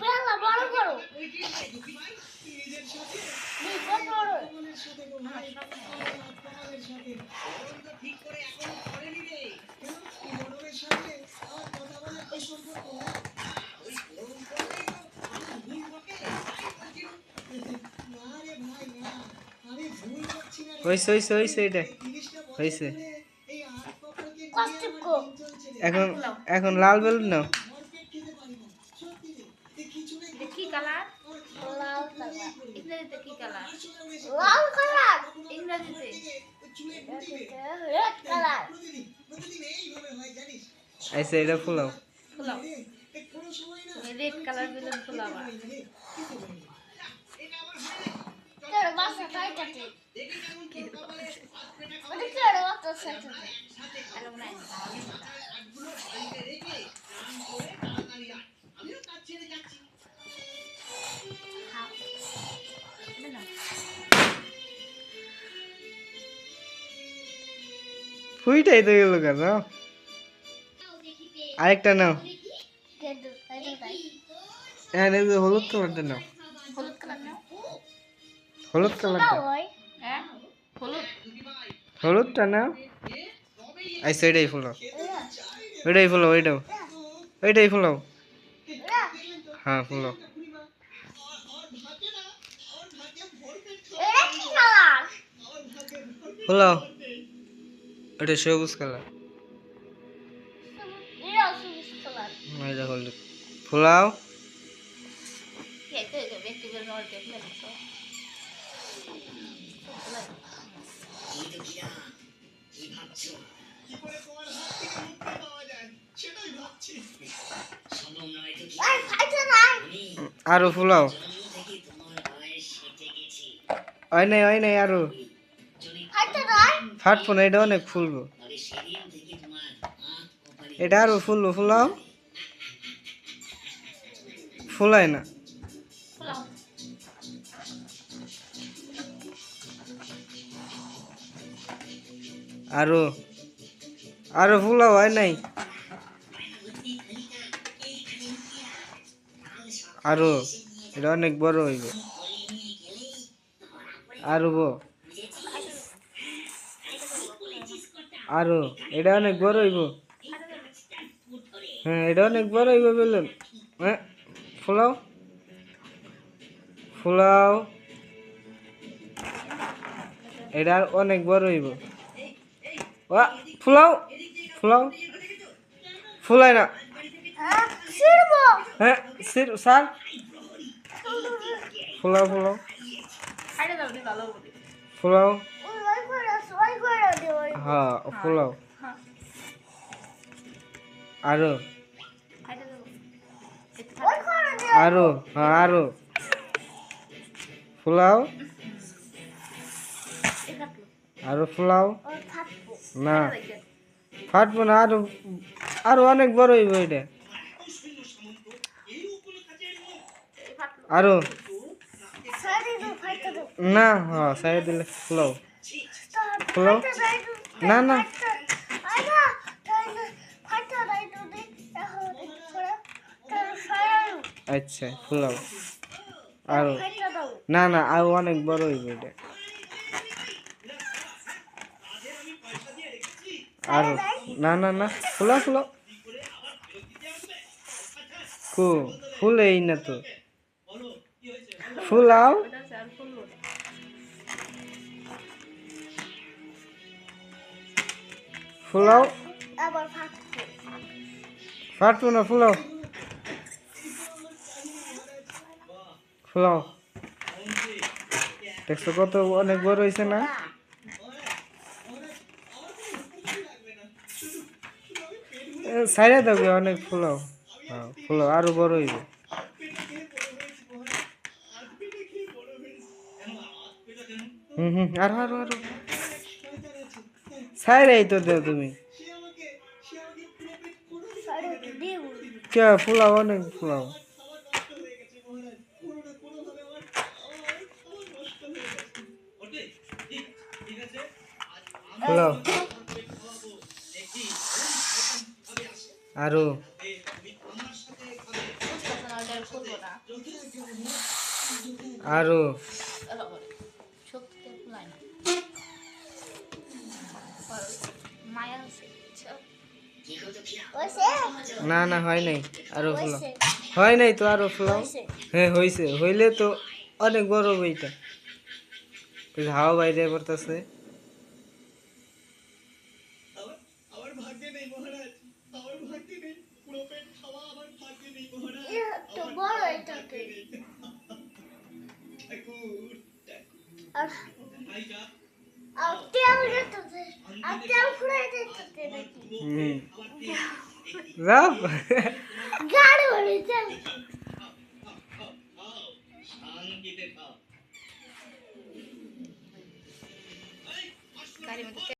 পেলা বড় করো কত হয়েছে হয়েছে হয়েছে এটা। হয়েছে এখন এখন লাল বেলুন নাও। আচ্ছা এটা ফুলাও। ফুলাও। রেড কালার বেলুন ফুলাবা। তোর বাসা কাইটাতে ওটা তোর বাসা সাইটাতে আর এটা নাও। ফুইটাই তো গেল কেন? আরেকটা নাও। হ্যাঁ হলুদ কালারটা নাও। হলুদ কালারটা। ওই হ্যাঁ হলুদ। হলুদটা নাও আচ্ছা এটাই ফুলাও ওইটাই ফুলাও ওইটাও ওইটাই ফুলাও হ্যাঁ ফুলাও কালার? ফুলাও কালার এটা সবুজ কালার। ফুলাও কে কে কে ব্যক্তি বের নড় কে ফেলে তো আর ফুলাও। হয় নাই হয় নাই আরও। ফাইটা নাই ফাটবো না, এটা অনেক ফুলবো। এটা আরও ফুলবো, ফুলাও। ফুলায় না। আরও আরও ফুলাও, হয় নাই? আরও, এটা অনেক বড় হইব। আরও আরও, এটা অনেক বড় হইব। হ্যাঁ এটা অনেক বড় হইব বললেন। হ্যাঁ ফুলাও। ফুলাও। এটা অনেক বড় হইব। ফুলাও ফুলাও। ফুলায় না। হ্যাঁ হ্যাঁ স্যার ফুলাও ফুলাও। হাইডে দাও দি ভালো করে। ফুলাও। ওই ওই করে ওই করে দে ওই হ্যাঁ ফুলাও। হ্যাঁ আরও আরও হ্যাঁ আরও। ফুলাও। আরও ফুলাও। না। ফাটবো না, আরও আরও অনেক বড় হইব এটা। আরও। না সাইড দিলে না না। আচ্ছা ফুলাও আরও। না না, আরও অনেক বড় হইব এটা। আরও না না না ফুলাও ফুলাও কো ফুলেই না তো। ফুলাও ফুলাও ফাটবো না ফুলাও ফুলাও দেখছ কত অনেক বড় হয়েছে না? সাইডে দেবে অনেক ফুলাও। হ্যাঁ। ফুলাও আরও বড় হইবে। তুমি। ফুলাও অনেক ফুলাও। ফুলাও। আরও। আর। না না, হয় নাই। আরও ফুলাও হয় নাই তো আরও ফুলাও হ্যাঁ হয়েছে হইলে তো অনেক বড় বইটা। হাওয়া বাইরে পড়তেছে। একটু বড় এটাকে আর যাও গাড়ি হয়ে তেল গাড়ির মধ্যে